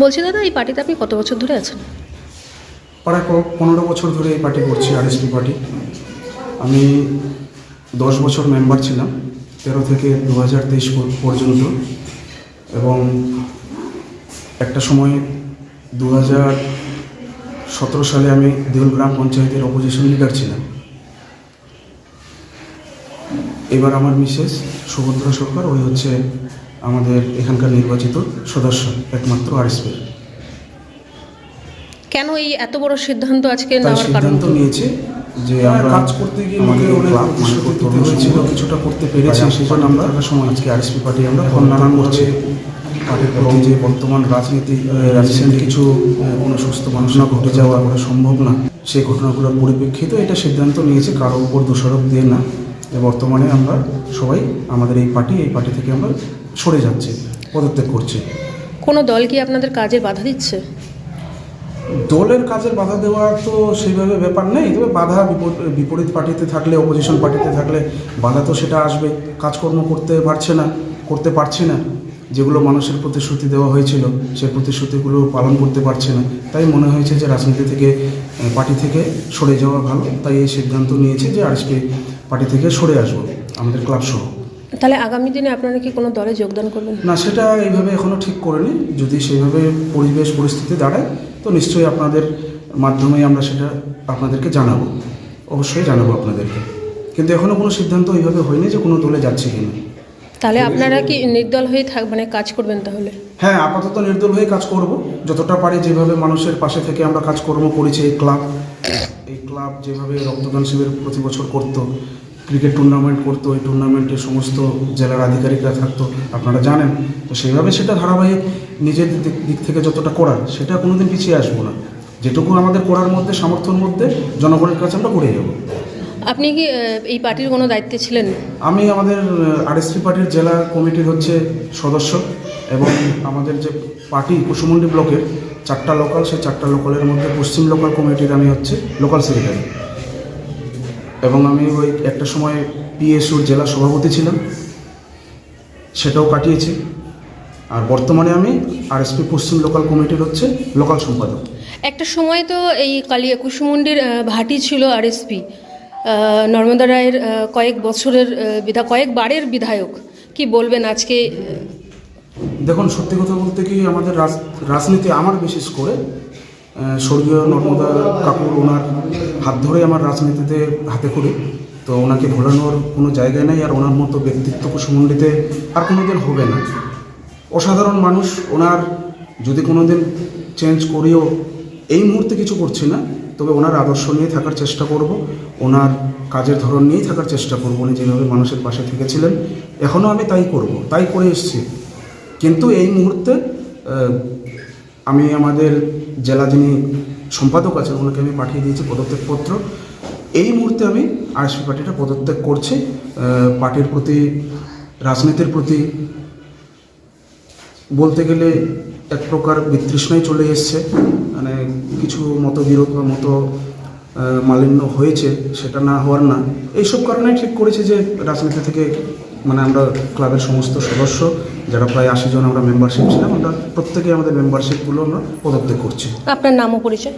বলছি, দাদা, এই পার্টিতে আপনি কত বছর ধরে আছেন? প্রায় পনেরো বছর ধরে এই পার্টি করছি আরএসপি পার্টি। আমি দশ বছর মেম্বার ছিলাম, তেরো থেকে দু হাজার তেইশ পর্যন্ত। এবং একটা সময় দু হাজার সতেরো সালে আমি দেউল গ্রাম পঞ্চায়েতের অপোজিশন লিডার ছিলাম। এবার আমার মিসেস সুভদ্রা সরকার, ওই হচ্ছে আমাদের এখানকার নির্বাচিত সদস্য একমাত্র আরএসপির কেন এই এত বড় সিদ্ধান্ত আজকে নেওয়ার কারণ সিদ্ধান্ত নিয়েছে যে আমরা কাজ করতে গিয়ে আমাদের ক্লাব মানে করতে হয়েছিল কিছুটা করতে পেরেছি সেই জন্য আমরা একটা সময় আজকে আরএসপি পার্টি আমরা নানান করছে এবং যে বর্তমান রাজনীতি রিসেন্ট কিছু আহ, কোনো সুস্থ মানুষ না ঘটে যাওয়া করা সম্ভব না। সেই ঘটনাগুলোর পরিপ্রেক্ষিতে এটা সিদ্ধান্ত নিয়েছে কারও উপর দোষারোপ দিয়ে না। যে বর্তমানে আমরা সবাই আমাদের এই পার্টি এই পার্টি থেকে আমরা সরে যাচ্ছে পদত্যাগ করছে। কোনো দল কি আপনাদের কাজে বাধা দিচ্ছে? দলের কাজের বাধা দেওয়া তো সেইভাবে ব্যাপার নেই তবে বাধা বিপরীত পার্টিতে থাকলে অপোজিশন পার্টিতে থাকলে বাধা তো সেটা আসবে। কাজকর্ম করতে পারছে না করতে পারছে না। যেগুলো মানুষের প্রতিশ্রুতি দেওয়া হয়েছিল সেই প্রতিশ্রুতিগুলো পালন করতে পারছে না। তাই মনে হয়েছে যে রাজনীতি থেকে পার্টি থেকে সরে যাওয়া ভালো। তাই এই সিদ্ধান্ত নিয়েছে যে আজকে পার্টি থেকে সরে আসব আমাদের ক্লাব সহ তাহলে আগামী দিনে আপনারা কি কোনো দলে যোগদান করবেন? না সেটা এইভাবে এখনও ঠিক করিনি। যদি সেইভাবে পরিবেশ পরিস্থিতি দাঁড়ায় তো নিশ্চয়ই আপনাদের মাধ্যমে আমরা সেটা আপনাদেরকে জানাব। অবশ্যই জানাব আপনাদেরকে। কিন্তু এখনও কোনো সিদ্ধান্ত এইভাবে হয়নি যে কোনো দলে যাচ্ছে কি না তাহলে আপনারা কি নির্দল হয়ে থাক মানে কাজ করবেন তাহলে? হ্যাঁ আপাতত নির্দল হয়ে কাজ করব। যতটা পারি যেভাবে মানুষের পাশে থেকে আমরা কাজকর্ম করেছি এই ক্লাব এই ক্লাব যেভাবে রক্তদান শিবির প্রতি বছর করতো ক্রিকেট টুর্নামেন্ট করতো এই টুর্নামেন্টে সমস্ত জেলার আধিকারিকরা থাকতো আপনারা জানেন। তো সেইভাবে সেটা ধারাবাহিক নিজের দিক দিক থেকে যতটা করার সেটা কোনোদিন পিছিয়ে আসব না। যেটুকু আমাদের করার মধ্যে সামর্থ্যের মধ্যে জনগণের কাছে আমরা করে যাব। আপনি কি এই পার্টির কোনো দায়িত্বে ছিলেন? আমি আমাদের আরএসপি পার্টির জেলা কমিটির হচ্ছে সদস্য এবং আমাদের যে পার্টি কুসুমন্ডি ব্লকের চারটা লোকাল সেই চারটা লোকালের মধ্যে পশ্চিম লোকাল কমিটির আমি হচ্ছে লোকাল সেক্রেটারি এবং আমি ওই একটা সময় পিএসউর জেলা সভাপতি ছিলাম। সেটাও কাটিয়েছি। আর বর্তমানে আমি আরএসপি পশ্চিম লোকাল কমিটির হচ্ছে লোকাল সম্পাদক। একটা সময় তো এই কালিয়া কুসুমুন্ডির আহ, ভাটি ছিল আরএসপি। নর্মদা রায়ের কয়েক বছরের বিধা কয়েকবারের বিধায়ক। কি বলবেন আজকে? দেখুন সত্যি কথা বলতে কি আমাদের রাজ- রাজনীতি আমার বিশেষ করে স্বর্গীয় নর্মদা কাকুর ওনার হাত ধরে আমার রাজনীতিতে হাতে করি তো ওনাকে ভোলানোর কোনো জায়গা নেই আর ওনার মতো ব্যক্তিত্ব কুসুমণ্ডিতে আর কোনো দিন হবে না। অসাধারণ মানুষ ওনার যদি কোনো দিন চেঞ্জ করিও এই মুহূর্তে কিছু করছি না, তবে ওনার আদর্শ নিয়ে থাকার চেষ্টা করব। ওনার কাজের ধরন নিয়েই থাকার চেষ্টা করব। উনি যেভাবে মানুষের পাশে থেকেছিলেন, এখনও আমি তাই করব, তাই করে এসেছি। কিন্তু এই মুহূর্তে আমি আমাদের জেলা যিনি সম্পাদক আছেন, ওনাকে আমি পাঠিয়ে দিয়েছি পদত্যাগপত্র। এই মুহূর্তে আমি আরএসপি পার্টিটা পদত্যাগ করছি। পার্টির প্রতি, রাজনীতির প্রতি বলতে গেলে এক প্রকার বিতৃষ্ণাই চলে এসছে। মানে কিছু মতবিরোধ বা মত মালিন্য হয়েছে, সেটা না হওয়ার না। এইসব কারণেই ঠিক করেছে যে রাজনীতি থেকে মানে আমরা ক্লাবের সমস্ত সদস্য। যারা প্রায় আশি জন আমরা মেম্বারশিপ ছিলাম আমরা প্রত্যেকে আমাদের মেম্বারশিপগুলো আমরা পদত্যাগ করছি। আপনার নাম ও পরিচয়?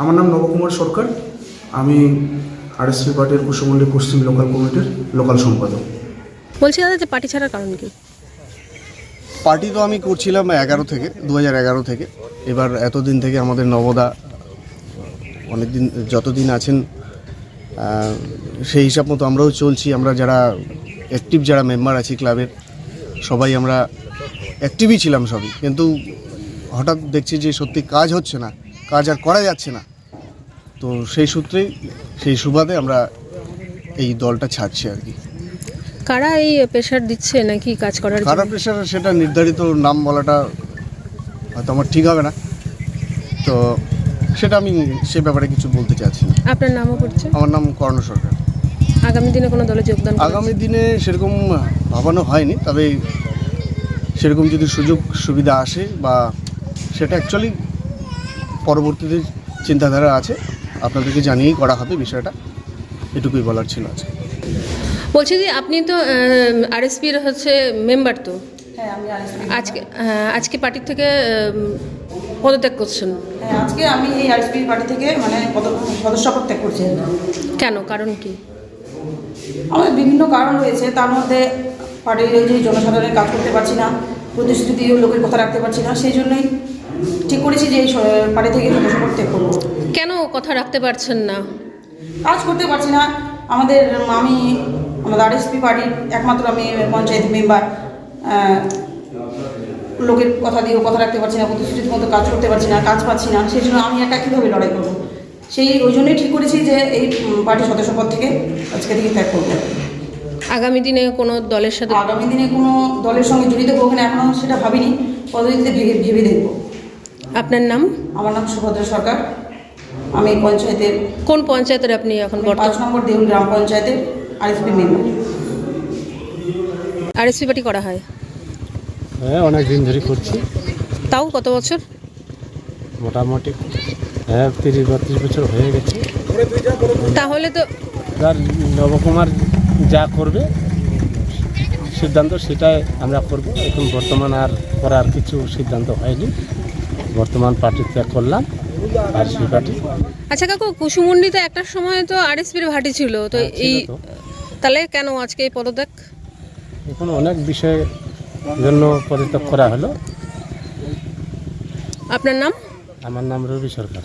আমার নাম নবকুমার সরকার। আমি আরএসপি পার্টির কুসুমন্ডি পশ্চিম লোকাল কমিটির লোকাল সম্পাদক। বলছি দাদা যে পার্টি ছাড়ার কারণ কি? পার্টি তো আমি করছিলাম এগারো থেকে দু হাজার এগারো থেকে। এবার এতদিন থেকে আমাদের নবদা অনেক দিন যতদিন আছেন সেই হিসাব মতো আমরাও চলছি। আমরা যারা অ্যাক্টিভ যারা মেম্বার আছি ক্লাবের সবাই আমরা অ্যাক্টিভই ছিলাম সবই। কিন্তু হঠাৎ দেখছি যে সত্যি কাজ হচ্ছে না কাজ আর করা যাচ্ছে না। তো সেই সূত্রেই সেই সুবাদে আমরা এই দলটা ছাড়ছি আর কি। কারা এই প্রেশার দিচ্ছে নাকি কাজ করার? কারা প্রেশার সেটা নির্ধারিত নাম বলাটা হয়তো আমার ঠিক হবে না। তো সেটা আমি সে ব্যাপারে কিছু বলতে চাচ্ছি না। আপনার নামও পরিচয় আমার নাম কর্ণ সরকার। আগামী দিনে কোনো দলে যোগদান? আগামী দিনে সেরকম ভাবানো হয়নি তবে সেরকম যদি সুযোগ সুবিধা আসে বা সেটা অ্যাকচুয়ালি পরবর্তীতে চিন্তাধারা আছে আপনাদেরকে জানিয়েই করা হবে বিষয়টা এটুকুই বলার ছিল আজকে। বলছি যে আপনি তো আরএসপির হচ্ছে মেম্বার তো? হ্যাঁ আমি আরএসপি আজকে হ্যাঁ, আজকে পার্টির থেকে পদত্যাগ করছেন? হ্যাঁ আজকে আমি এই আরএসপি পার্টি থেকে মানে সদস্য ত্যাগ করছি কেন? কারণ কি? আমাদের বিভিন্ন কারণ রয়েছে তার মধ্যে পার্টির ওই যে জনসাধারণের কাজ করতে পারছি না প্রতিশ্রুতি লোকের কথা রাখতে পারছি না সেই জন্যই ঠিক করেছি যে এই পার্টি থেকে ত্যাগ করব। কেন কথা রাখতে পারছেন না? কাজ করতে পারছি না। আমাদের আমি আমাদের আরএসপি পার্টির একমাত্র আমি পঞ্চায়েত মেম্বার লোকের কথা দিয়েও কথা রাখতে পারছি না প্রতিশ্রুতির মতো কাজ করতে পারছি না কাজ পাচ্ছি না সেই জন্য আমি একা কীভাবে লড়াই করব? সেই ওই জন্যই ঠিক করেছি যে এই উম, পার্টির সদস্য পদ থেকে আজকে থেকে ত্যাগ করব। আগামী দিনে কোনো দলের সাথে আগামী দিনে কোনো দলের সঙ্গে জড়িত করব না এখনও সেটা ভাবিনি। পদ্ধতিতে ভেবে ভেবে দেখব। আপনার নাম? আমার নাম সুভদ্রা সরকার। আমি পঞ্চায়েতের কোন পঞ্চায়েতের আপনি এখন পাঁচ নম্বর দেউল গ্রাম পঞ্চায়েতের আরএসপি মেম্বার। আরএসপি পার্টি করা হয়? হ্যাঁ অনেক দিন ধরে করছি। তাও কত বছর? মোটামুটি হ্যাঁ তিরিশ বত্রিশ বছর হয়ে গেছে। তাহলে তো এবার নবকুমার যা করবে সিদ্ধান্ত সেটাই আমরা করব। এখন বর্তমান আর করার কিছু সিদ্ধান্ত হয়নি। বর্তমান পার্টি ত্যাগ করলাম আর সেই পার্টি। আচ্ছা কাকু কুসুমুন্ডিতে একটা সময় তো আরএসপির ভাটি ছিল তো হ্যাঁ, এই তাহলে কেন আজকে এই পদত্যাগ? এখন অনেক বিষয়ের জন্য পদত্যাগ করা হলো। আপনার নাম? আমার নাম রবি সরকার।